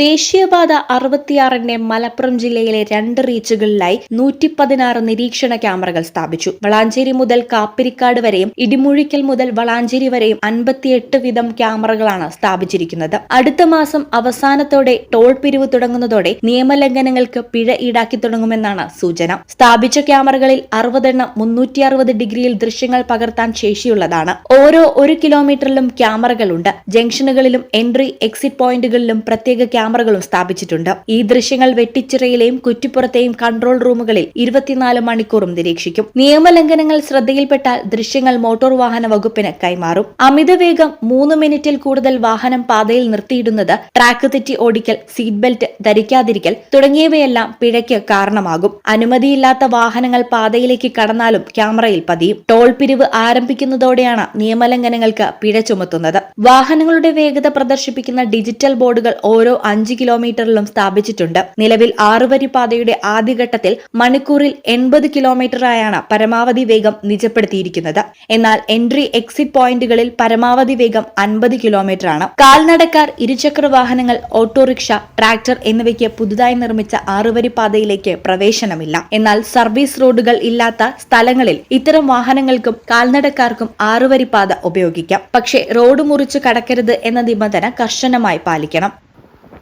ദേശീയപാത അറുപത്തിയാറിന്റെ മലപ്പുറം ജില്ലയിലെ രണ്ട് റീച്ചുകളിലായി നൂറ്റി പതിനാറ് നിരീക്ഷണ ക്യാമറകൾ സ്ഥാപിച്ചു. വളാഞ്ചേരി മുതൽ കാപ്പിരിക്കാട് വരെയും ഇടിമുഴിക്കൽ മുതൽ വളാഞ്ചേരി വരെയും അൻപത്തിയെട്ട് വീതം ക്യാമറകളാണ് സ്ഥാപിച്ചിരിക്കുന്നത്. അടുത്ത മാസം അവസാനത്തോടെ ടോൾ പിരിവ് തുടങ്ങുന്നതോടെ നിയമലംഘനങ്ങൾക്ക് പിഴ ഈടാക്കി തുടങ്ങുമെന്നാണ് സൂചന. സ്ഥാപിച്ച ക്യാമറകളിൽ അറുപതെണ്ണം മുന്നൂറ്റി അറുപത് ഡിഗ്രിയിൽ ദൃശ്യങ്ങൾ പകർത്താൻ ശേഷിയുള്ളതാണ്. ഓരോ ഒരു കിലോമീറ്ററിലും ക്യാമറകളുണ്ട്. ജംഗ്ഷനുകളിലും എൻട്രി എക്സിറ്റ് പോയിന്റുകളിലും പ്രത്യേക ക്യാമറകളും സ്ഥാപിച്ചിട്ടുണ്ട്. ഈ ദൃശ്യങ്ങൾ വെട്ടിച്ചിറയിലെയും കുറ്റിപ്പുറത്തെയും കൺട്രോൾ റൂമുകളിൽ ഇരുപത്തിനാല് മണിക്കൂറും നിരീക്ഷിക്കും. നിയമലംഘനങ്ങൾ ശ്രദ്ധയിൽപ്പെട്ടാൽ ദൃശ്യങ്ങൾ മോട്ടോർ വാഹന വകുപ്പിന് കൈമാറും. അമിതവേഗം മൂന്ന് മിനിറ്റിൽ കൂടുതൽ വാഹനം പാതയിൽ നിർത്തിയിടുന്നത് ട്രാക്ക് തെറ്റി ഓടിക്കൽ സീറ്റ് ബെൽറ്റ് ധരിക്കാതിരിക്കൽ തുടങ്ങിയവയെല്ലാം പിഴയ്ക്ക് കാരണമാകും. അനുമതിയില്ലാത്ത വാഹനങ്ങൾ പാതയിലേക്ക് കടന്നാലും ക്യാമറയിൽ പതിയും. ടോൾ പിരിവ് ആരംഭിക്കുന്നതോടെയാണ് നിയമലംഘനങ്ങൾക്ക് പിഴ ചുമത്തുന്നത്. വാഹനങ്ങളുടെ വേഗത പ്രദർശിപ്പിക്കുന്ന ഡിജിറ്റൽ ബോർഡുകൾ ഓരോ അഞ്ച് കിലോമീറ്ററിലും സ്ഥാപിച്ചിട്ടുണ്ട്. നിലവിൽ ആറുവരി പാതയുടെ ആദ്യഘട്ടത്തിൽ മണിക്കൂറിൽ എൺപത് കിലോമീറ്ററായാണ് പരമാവധി വേഗം നിജപ്പെടുത്തിയിരിക്കുന്നത്. എന്നാൽ എൻട്രി എക്സിറ്റ് പോയിന്റുകളിൽ പരമാവധി വേഗം അൻപത് കിലോമീറ്ററാണ്. കാൽനടക്കാർ ഇരുചക്ര വാഹനങ്ങൾ ഓട്ടോറിക്ഷ ട്രാക്ടർ എന്നിവയ്ക്ക് പുതുതായി നിർമ്മിച്ച ആറുവരി പാതയിലേക്ക് പ്രവേശനമില്ല. എന്നാൽ സർവീസ് റോഡുകൾ ഇല്ലാത്ത സ്ഥലങ്ങളിൽ ഇത്തരം വാഹനങ്ങൾക്കും കാൽനടക്കാർക്കും ആറുവരി പാത ഉപയോഗിക്കാം. പക്ഷേ റോഡ് മുറിച്ചു കടക്കരുത് എന്ന നിബന്ധന കർശനമായി പാലിക്കണം.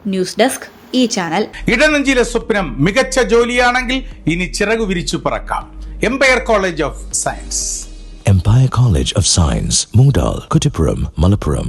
ന്യൂസ് ഡെസ്ക് ഈ ചാനൽ. ഇടനെഞ്ചിലെ സ്വപ്നം മികച്ച ജോലിയാണെങ്കിൽ ഇനി ചിറകു വിരിച്ചു പറക്കാം. Empire College of Science Empire College of Science Moondal, Kuttippuram Malappuram.